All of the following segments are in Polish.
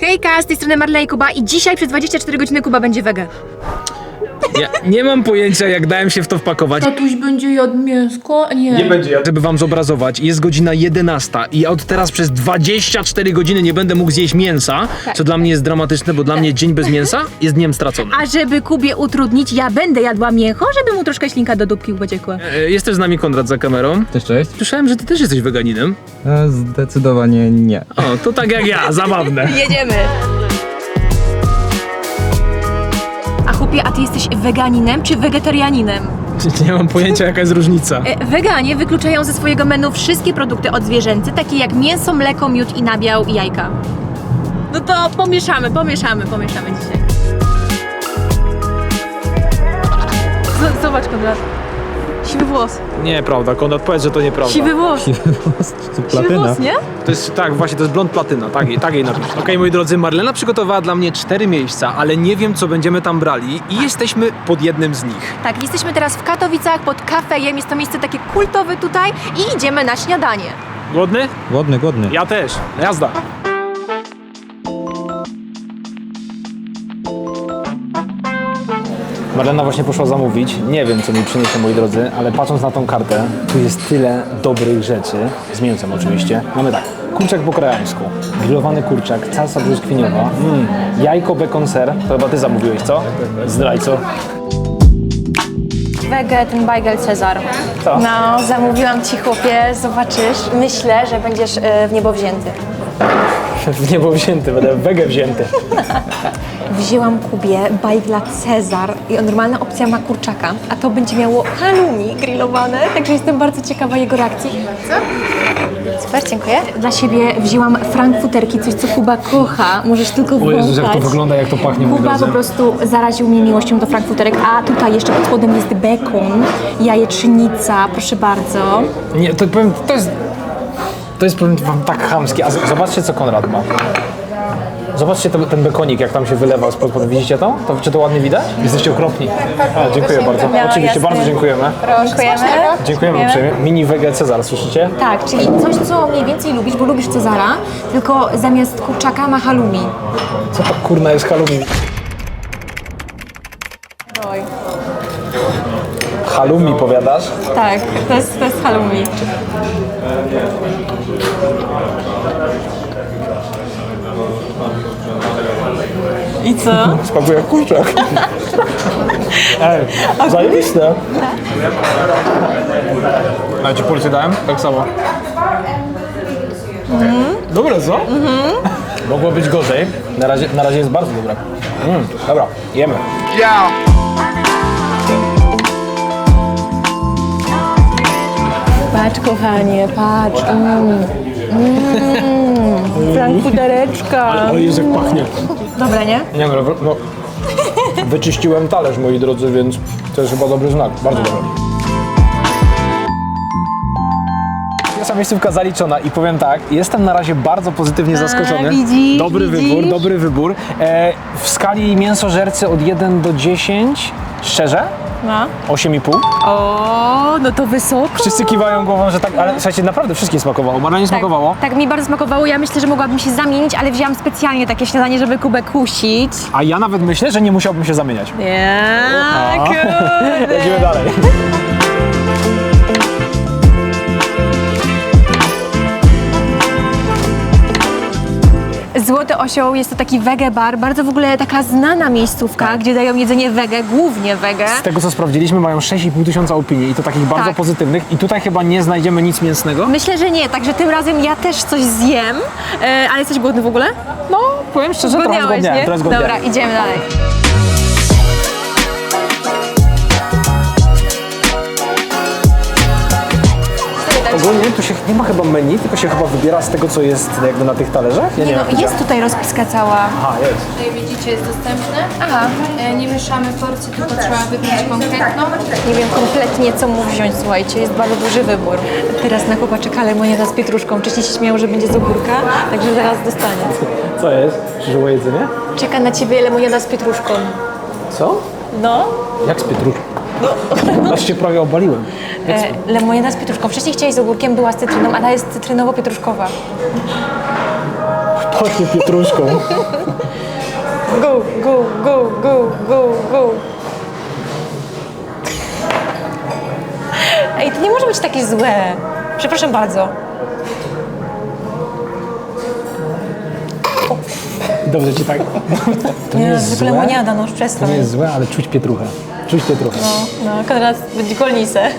Hejka, z tej strony Marley Kuba i dzisiaj przez 24 godziny Kuba będzie wege. Ja nie mam pojęcia, jak dałem się w to wpakować. Tatuś będzie jadł mięsko? Nie. Nie będzie ja. Żeby wam zobrazować, jest godzina 11 i ja od teraz przez 24 godziny nie będę mógł zjeść mięsa, Tak. co dla mnie jest dramatyczne, bo dla mnie dzień bez mięsa jest dniem straconym. A żeby Kubie utrudnić, ja będę jadła mięcho, żeby mu troszkę ślinka do dupki uciekła. E, Jest też z nami Konrad za kamerą. Cześć, cześć. Słyszałem, że ty też jesteś weganinem. E, Zdecydowanie nie. O, to tak jak ja, zabawne. Jedziemy. Chłopie, a ty jesteś weganinem czy wegetarianinem? Nie mam pojęcia, jaka jest różnica. E, Weganie wykluczają ze swojego menu wszystkie produkty odzwierzęce, takie jak mięso, mleko, miód i nabiał i jajka. No to pomieszamy, pomieszamy, pomieszamy dzisiaj. Z- Zobacz, Konrad. Włos. Nieprawda, Konrad, powiedz, że to nieprawda. Siwy włos. To Siwy platyna? włos, nie? To jest, tak, właśnie, to jest blond platyna, tak, jej- tak jej napisz. Okej, moi drodzy, Marlena przygotowała dla mnie cztery miejsca, ale nie wiem, co będziemy tam brali i jesteśmy pod jednym z nich. Tak, jesteśmy teraz w Katowicach pod kafejem. Jest to miejsce takie kultowe tutaj i idziemy na śniadanie. Głodny? Głodny, głodny. Ja też. Jazda. Marlena właśnie poszła zamówić. Nie wiem, co mi przyniesie, moi drodzy, ale patrząc na tą kartę, tu jest tyle dobrych rzeczy, z mięsem oczywiście. Mamy tak, kurczak po koreańsku, grillowany kurczak, salsa brzoskwiniowa, mm, jajko bekon ser. To chyba ty zamówiłeś, co? Zdrajco. Wege, ten bajgel Cezar. Co? No, zamówiłam ci chłopie, zobaczysz. Myślę, że będziesz e, w niebo wzięty. W niebo wzięty, będę wege wzięty. Wzięłam Kubie bajgla Cezar i normalna opcja ma kurczaka, a to będzie miało halloumi grillowane, także jestem bardzo ciekawa jego reakcji. Super, dziękuję. Dla siebie wzięłam frankfuterki, coś co Kuba kocha. Możesz tylko O Jezus, jak to wąchać. wygląda, jak to pachnie, moi Kuba drodzy. po prostu zaraził mnie miłością do frankfuterek, a tutaj jeszcze pod spodem jest bekon, jajecznica, proszę bardzo. Nie, to powiem, to jest. To jest powiem wam tak chamskie. A z- zobaczcie, co Konrad ma. Zobaczcie ten, ten bekonik, jak tam się wylewał spod pod. Widzicie to? to? Czy to ładnie widać? Jesteście okropni. A, dziękuję bardzo. miała Oczywiście, jasny. bardzo dziękujemy. Dziękujemy. Dziękujemy uprzejmie. Mini wege Cezar, słyszycie? Tak, czyli coś, co mniej więcej lubisz, bo lubisz Cezara, tylko zamiast kurczaka ma halloumi. Co to kurna jest halloumi? Oj. Halloumi powiadasz? Tak, to jest, to jest halloumi. I co? Smakuje jak kurczak. Ej, zajebiste. A ci porcję dałem? Tak samo. Dobre, co? Mogło być gorzej. Na razie, na razie jest bardzo dobre. Mm, dobra, jemy. Patrz kochanie, patrz. Mm. Mm. Frankfutereczka. O Jezu, jak pachnie. Dobre, nie? Nie no, no, wyczyściłem talerz, moi drodzy, więc to jest chyba dobry znak. Bardzo dobry. Pierwsza miejscówka zaliczona i powiem tak, jestem na razie bardzo pozytywnie zaskoczony. widzisz, dobry widzisz? wybór, dobry wybór. E, w skali mięsożercy od 1 do 10, szczerze, No. 8,5. O, no to wysoko. Wszyscy kiwają głową, że tak, ale słuchajcie, naprawdę wszystkim smakowało. Marlenie smakowało. Tak mi bardzo smakowało, ja myślę, że mogłabym się zamienić, ale wzięłam specjalnie takie śniadanie, żeby Kubę kusić. A ja nawet myślę, że nie musiałbym się zamieniać. Ja, kurde. Jedziemy dalej. Złoty Osioł jest to taki wege bar, bardzo w ogóle taka znana miejscówka, gdzie dają jedzenie wege, głównie wege. Z tego co sprawdziliśmy, mają 6,5 tysiąca opinii i to takich bardzo Tak. pozytywnych. I tutaj chyba nie znajdziemy nic mięsnego. Myślę, że nie, także tym razem ja też coś zjem. E, ale jesteś głodny w ogóle? No, powiem szczerze, trochę Zgłodniałeś, zgodniałem. nie? Trochę zgodniałem. Dobra, idziemy dalej. Ogólnie tu się nie ma chyba menu, tylko się chyba wybiera z tego, co jest jakby na tych talerzach. Ja nie, Nie, no, wiem. jak jest tutaj rozpiska cała. Aha, jest. Tutaj widzicie, jest dostępne. Aha. Nie mieszamy porcji, tylko trzeba wybrać konkretną. Nie wiem kompletnie co mu wziąć, słuchajcie, jest bardzo duży wybór. Teraz na Kuba czeka lemoniada z pietruszką. Wcześniej się śmiał, że będzie z ogórka, także zaraz dostanie. Co jest? Przyszło jedzenie? Czeka na ciebie lemoniada z pietruszką. Co? No. Jak z pietruszką? No. Się prawie obaliłem. E, lemoniada z pietruszką. Wcześniej chciałeś z ogórkiem, była z cytryną, a ta jest cytrynowo-pietruszkowa. Pachnie pietruszką. Go, go, go, go, go, go. Ej, to nie może być takie złe. Przepraszam bardzo. Dobrze ci tak. To nie jest zwykle złe. lemoniada, no już To nie jest złe, ale czuć pietruchę. Czuć pietruchę. No, Konrad będzie golnicę.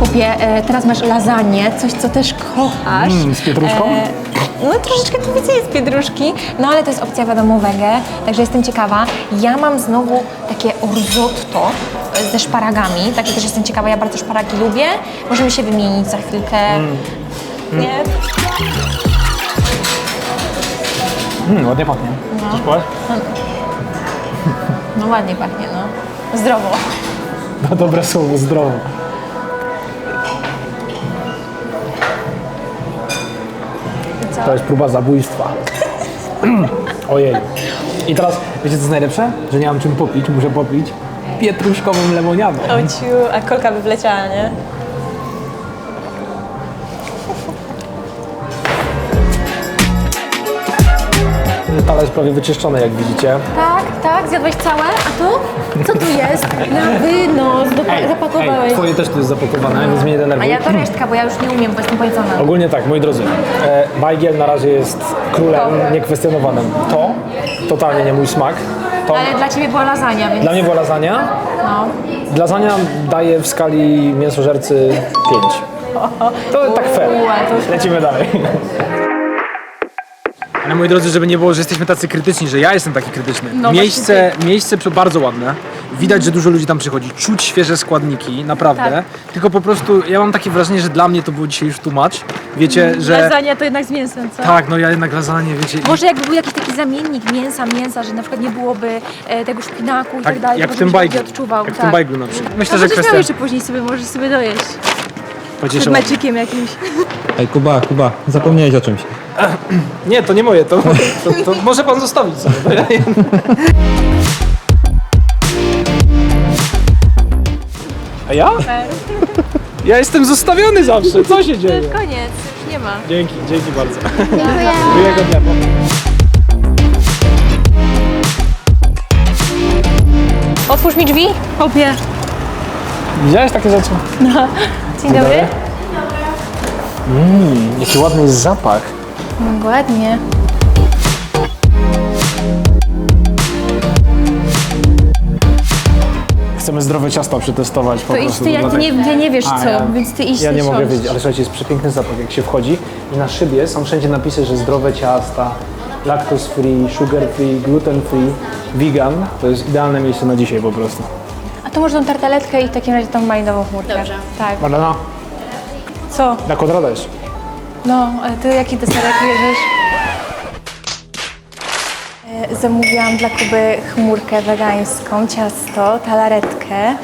Kupię, e, teraz masz lasagne, coś co też kochasz. Mm, z pietruszką? E, no troszeczkę tu widzę jest pietruszki, no ale to jest opcja wiadomo wege, także jestem ciekawa. Ja mam znowu takie risotto e, ze szparagami, takie też jestem ciekawa, ja bardzo szparagi lubię. Możemy się wymienić za chwilkę. Nie? Mm, ładnie pachnie. Chcesz spróbować? No ładnie pachnie, no. Zdrowo. No dobre słowo, zdrowo. To jest próba zabójstwa. Ojej. I teraz, wiecie co jest najlepsze? Że nie mam czym popić, muszę popić pietruszkową lemoniadą. Ociu, a kolka by wleciała, nie? Talerz prawie wyczyszczony, jak widzicie. Tak, tak, zjadłeś całe, a to? Co tu jest? Na wynos, dopa- zapakowałeś. twoje też tu jest zapakowane, więc mnie nie A denerwuj. ja to resztka, bo ja już nie umiem, bo jestem pojedzona. Ogólnie tak, moi drodzy, e, Bajgiel na razie jest królem niekwestionowanym. To totalnie nie mój smak. To Ale dla ciebie była lasagna, więc dla mnie była lasagna. no. Lasagna daje w skali mięsożercy 5. To tak fair. Lecimy dalej. Ale moi drodzy, żeby nie było, że jesteśmy tacy krytyczni, że ja jestem taki krytyczny. No miejsce, miejsce bardzo ładne. Widać, że dużo ludzi tam przychodzi. Czuć świeże składniki, naprawdę. Tak. Tylko po prostu ja mam takie wrażenie, że dla mnie to było dzisiaj już tłumacz. Wiecie, że. Lasagna to jednak z mięsem, co? Tak, no ja jednak lasagne, wiecie. Może jakby był jakiś taki zamiennik mięsa, mięsa, że na przykład nie byłoby e, tego szpinaku i tak, tak, dalej, jak to w tym bardziej odczuwał. Jak w tak. tym bajgu na przykład. Myślę, No że kwestia jeszcze później sobie, możesz sobie dojeść. Pocieszyła. meczykiem jakimś. Ej, Kuba, Kuba, zapomniałeś o czymś. Nie, to nie moje, to, to, to może pan zostawić sobie. bo ja- A ja? Ja jestem zostawiony zawsze. Co się dzieje? Koniec, już nie ma. Dzięki, dzięki bardzo. Miłego dnia. Otwórz mi drzwi. Kopie. Widziałeś takie rzeczy? Dzień dobry. Mmm, jaki ładny jest zapach. No, ładnie. Chcemy zdrowe ciasto przetestować po To idź prostu. ty, ja, ty, nie, ty nie wiesz A, co, ja- więc ty idź Ja ty nie mogę wiedzieć, ale słuchajcie, jest przepiękny zapach, jak się wchodzi i na szybie są wszędzie napisy, że zdrowe ciasta, lactose free, sugar free, gluten free, vegan. To jest idealne miejsce na dzisiaj po prostu. A to może tą tartaletkę i w takim razie tą malinową chmurkę. Dobrze. Tak. Marlena, Co? na kod dajesz? No, ale ty jaki deserek bierzesz? E, Zamówiłam dla Kuby chmurkę wegańską, ciasto, talaretkę, e,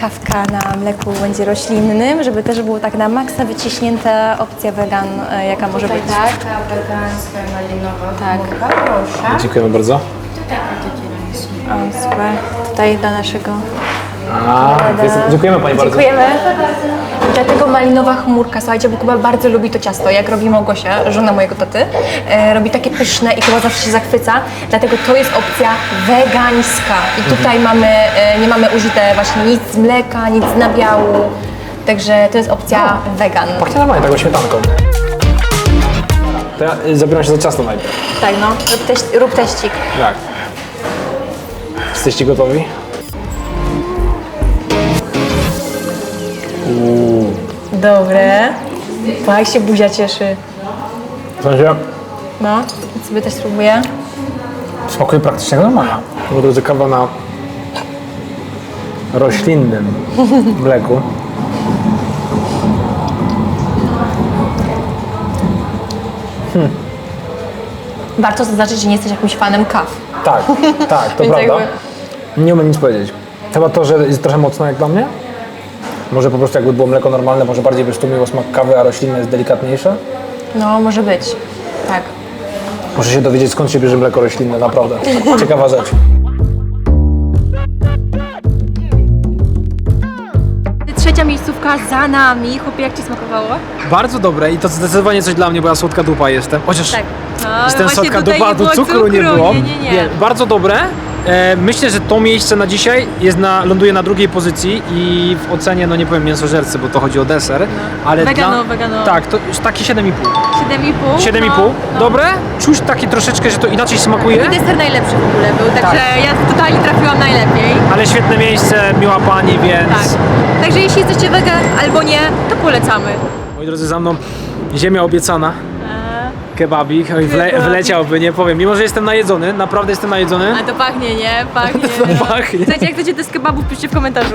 kawka na mleku będzie roślinnym, żeby też było tak na maksa wyciśnięta opcja wegan, e, jaka może być. Tak, ta wegańska malinowa tak. proszę. Dziękujemy bardzo. O, super. Tutaj dla naszego. A, jest, dziękujemy Pani bardzo. Dziękujemy. Dlatego malinowa chmurka, słuchajcie, bo Kuba bardzo lubi to ciasto. Jak robi Małgosia, żona mojego taty, e, robi takie pyszne i Kuba zawsze się zachwyca. Dlatego to jest opcja wegańska. I tutaj mamy, e, nie mamy użyte właśnie nic z mleka, nic z nabiału. Także to jest opcja wegan. Pachnie normalnie taką śmietanką. To ja y, zabieram się za ciasto najpierw. Tak, no. Rób, teś, rób teścik. Tak. Jesteście gotowi? Dobre. Pa, jak się buzia cieszy. W sensie, No, sobie też spróbuję. smakuje praktycznie jak normalna. Moi drodzy, kawa na roślinnym mleku. Warto zaznaczyć, że nie jesteś jakimś fanem kaw. Tak, tak, to Więc prawda. jakby- Nie umiem nic powiedzieć. Chyba to, że jest trochę mocno jak dla mnie. Może po prostu jakby było mleko normalne, może bardziej by stłumiło smak kawy, a roślinne jest delikatniejsze. No, może być. Tak. Muszę się dowiedzieć skąd się bierze mleko roślinne, naprawdę. Ciekawa rzecz. trzecia miejscówka za nami. Chłopie, jak Ci smakowało? Bardzo dobre i to zdecydowanie coś dla mnie, bo ja słodka dupa jestem. Chociaż Tak. No, jestem właśnie słodka tutaj dupa, a nie było cukru, nie było. Nie, nie, nie. bardzo dobre. E, myślę, że to miejsce na dzisiaj jest na, ląduje na drugiej pozycji i w ocenie, no nie powiem mięsożercy, bo to chodzi o deser, ale Wegano, dla... wegano. Tak, to taki 7,5. 7,5. 7,5. No, no. Dobre? Czuć taki troszeczkę, że to inaczej smakuje, I deser najlepszy w ogóle był, także Tak. ja totalnie trafiłam najlepiej. ale świetne miejsce, miła pani, więc... Tak. Także jeśli jesteście wege albo nie, to polecamy. Moi drodzy, za mną ziemia obiecana. Kebabik, Oj, wle, wleciałby, nie powiem. Mimo, że jestem najedzony, naprawdę jestem najedzony. A to pachnie, nie? Pachnie. To pachnie. Słuchajcie, jak chcecie te z kebabów, piszcie w komentarzu.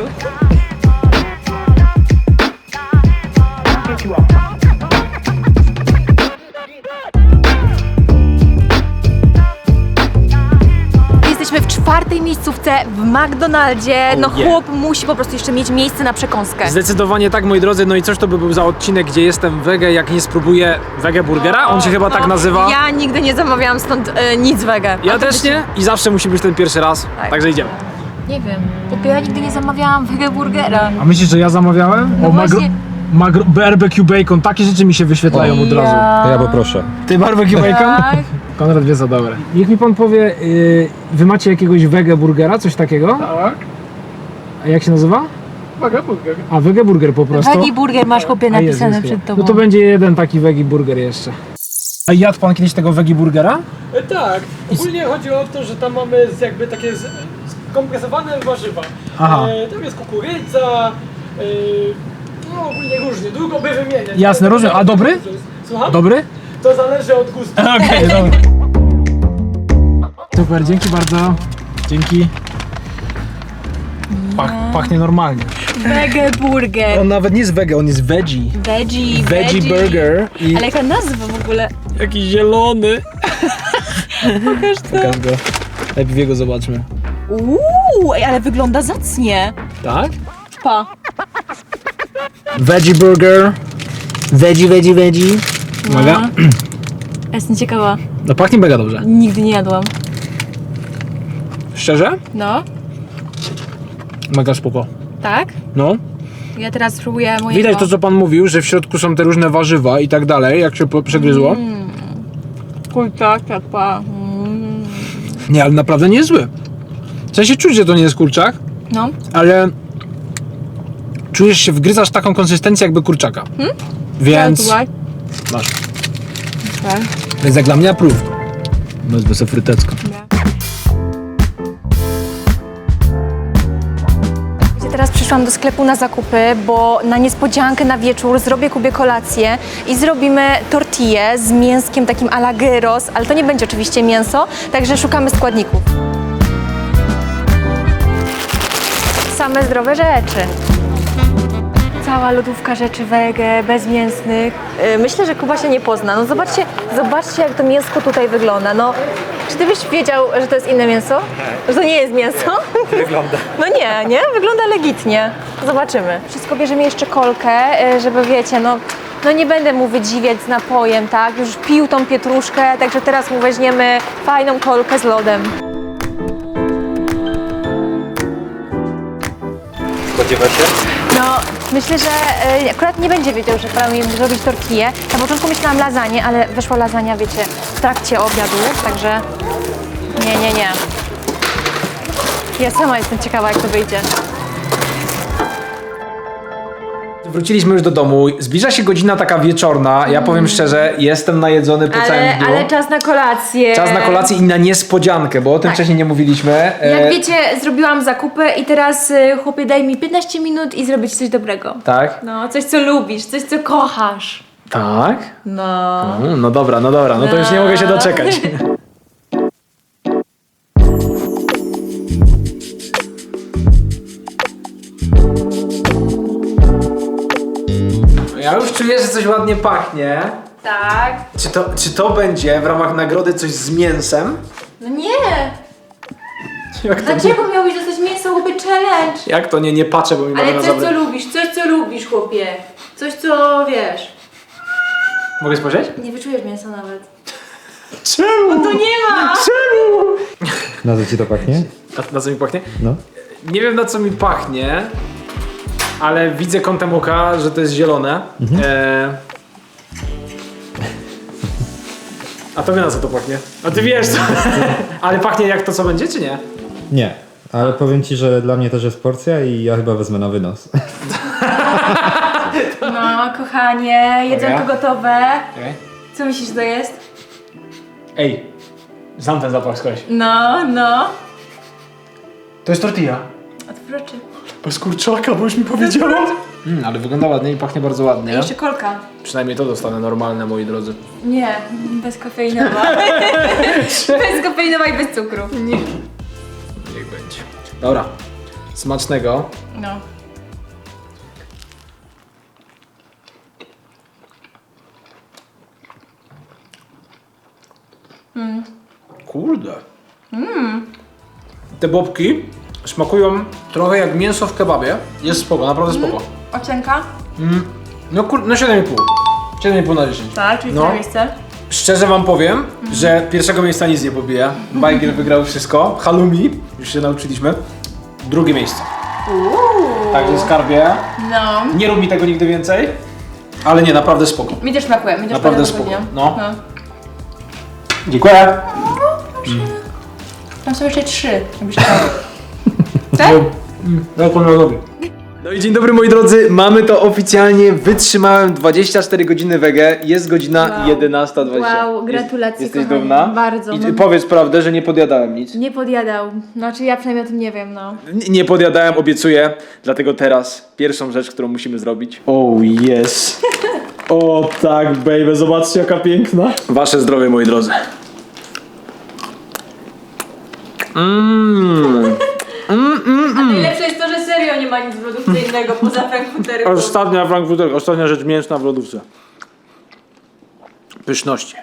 Czwartej miejscówce w McDonaldzie. No Oh yeah. chłop musi po prostu jeszcze mieć miejsce na przekąskę. Zdecydowanie tak, moi drodzy. No i coś to by był za odcinek, gdzie jestem wege, jak nie spróbuję wege burgera. On się chyba tak No, nazywa. Ja nigdy nie zamawiałam stąd e, nic wege. Ja też nie i zawsze musi być ten pierwszy raz. Tak. Także idziemy. Nie wiem. Bo ja nigdy nie zamawiałam wege burgera. A myślisz, że ja zamawiałem? No właśnie. magro, barbecue bacon, takie rzeczy mi się wyświetlają od razu. Ja poproszę. Ty barbecue bacon? Tak. Konrad wie za dobre. Niech mi pan powie, yy, wy macie jakiegoś wege burgera, coś takiego? Tak. A jak się nazywa? Wege burger. A wege burger po prostu. Veggie burger masz chłopie A jest, napisane jest przed tobą. No to będzie jeden taki wegi burger jeszcze. A jadł pan kiedyś tego wegi burgera? E, Tak, ogólnie chodzi o to, że tam mamy z- jakby takie z- skompresowane warzywa. Aha. E, tam jest kukurydza, e, no ogólnie różnie, długo by wymieniać. Jasne, rozumiem. A dobry? Słucham? Dobry? To zależy od gustu. Okej, dobra. Super, dzięki bardzo. Dzięki. Pach, pachnie normalnie. Wege burger. On nawet nie jest wege, on jest veggie. Veggie, Veggie burger i Ale jaka nazwa w ogóle? jakiś zielony. Pokaż to. Pokaż go. Najpierw go zobaczmy. Uuu, ej, ale wygląda zacnie. Tak? Pa. Veggie burger. Veggie, veggie, veggie. Uwaga. Jestem ciekawa. No pachnie mega dobrze. Nigdy nie jadłam. Szczerze? No, Mega spoko. tak? No. Ja teraz spróbuję mojego. Widać to, co pan mówił, że w środku są te różne warzywa i tak dalej, jak się po- przegryzło. Kurczaka, pa. Nie, ale naprawdę nie jest zły. W sensie czuć, że to nie jest kurczak, No. ale czujesz się, wgryzasz taką konsystencję jakby kurczaka. Więc Słuchaj. Masz. Tak. Więc jak dla mnie approved. Wezmę sobie frytecko. Teraz przyszłam do sklepu na zakupy, bo na niespodziankę na wieczór zrobię Kubie kolację i zrobimy tortillę z mięskiem takim a la gyros, ale to nie będzie oczywiście mięso, także szukamy składników. Same zdrowe rzeczy. Cała lodówka rzeczy wege, bezmięsnych. Yy, Myślę, że Kuba się nie pozna. No zobaczcie, zobaczcie jak to mięsko tutaj wygląda. No, czy ty byś wiedział, że to jest inne mięso? Że to nie jest mięso? Wygląda. No nie, nie? Wygląda legitnie. Zobaczymy. Wszystko bierzemy jeszcze kolkę, yy, żeby wiecie, no, no nie będę mu wydziwiać z napojem, tak? Już pił tą pietruszkę, także teraz mu weźmiemy fajną kolkę z lodem. No, myślę, że e, akurat nie będzie wiedział, że plan mi zrobić tortillę. Na początku myślałam lasagne, ale wyszła lasagna, wiecie, w trakcie obiadu, także nie, nie, nie. Ja sama jestem ciekawa, jak to wyjdzie. Wróciliśmy już do domu. Zbliża się godzina taka wieczorna. Ja powiem szczerze, jestem najedzony po całym Ale, dniu. ale czas na kolację. Czas na kolację i na niespodziankę, bo o tym wcześniej nie mówiliśmy. Jak E, wiecie, zrobiłam zakupy i teraz y, chłopie daj mi 15 minut i zrobić coś dobrego. Tak? No, coś co lubisz, coś co kochasz. Tak? No. Mm, No dobra, no dobra, no to już nie mogę się doczekać. Czuję, że coś ładnie pachnie. Tak. Czy to, czy to będzie w ramach nagrody coś z mięsem? No nie. Jak to, Dlaczego miałbyś dostać mięso chłopie challenge? jak to nie, nie patrzę, bo mi Ale na coś co lubisz, coś co lubisz chłopie. Coś co wiesz. Mogę spojrzeć? Nie wyczujesz mięsa nawet. Czemu? To nie ma! Czemu? Na co ci to pachnie? A na co mi pachnie? No. Nie wiem na co mi pachnie. Ale widzę kątem oka, że to jest zielone. E... A to wie na co to pachnie? A ty wiesz co? ale pachnie jak to co będzie, czy nie? Nie, ale powiem ci, że dla mnie też jest porcja i ja chyba wezmę na wynos. No, kochanie, jedzonko Dobra. gotowe. Okay. Co myślisz, że to jest? Ej, znam ten zapach skądś. No, no. To jest tortilla. Otwórz oczy. Bez kurczaka, bo już mi powiedziała. Mm, ale wygląda ładnie i pachnie bardzo ładnie. Jeszcze kolka. Przynajmniej to dostanę normalne, moi drodzy. Nie, bezkofeinowa. bezkofeinowa i bez cukru. Nie. Niech będzie. Dobra, smacznego. No. Kurde. Te bobki smakują trochę jak mięso w kebabie. Jest spoko, naprawdę spoko. Ocenka? No kur... no 7,5. 7,5 na 10. Tak, czyli No. no. miejsce. Szczerze wam powiem, że pierwszego miejsca nic nie pobije. Bajgiel wygrał wszystko. Halumi, już się nauczyliśmy. Drugie miejsce. Także skarbie. No. Nie rób mi tego nigdy więcej. Ale nie, naprawdę spoko. Mi też smakuje, mi też Naprawdę spoko. No. no. Dziękuję. Tam są jeszcze trzy, jakbyś chciał. Ja to lubię. No i dzień dobry moi drodzy, mamy to oficjalnie, wytrzymałem 24 godziny wege, jest godzina Wow. 11.20. Wow, gratulacje, Jest, Jesteś kochani. dumna? Bardzo, I no. powiedz prawdę, że nie podjadałem nic. Nie podjadał. Znaczy ja przynajmniej o tym nie wiem, no. N- Nie podjadałem, obiecuję, dlatego teraz pierwszą rzecz, którą musimy zrobić. Oh yes. O tak, baby, zobaczcie jaka piękna. Wasze zdrowie, moi drodzy. Mmm. A najlepsze jest to, że serio nie ma nic w lodówce innego poza frankfurterem. Ostatnia frankfurterka, ostatnia rzecz mięsna w lodówce. Pyszności.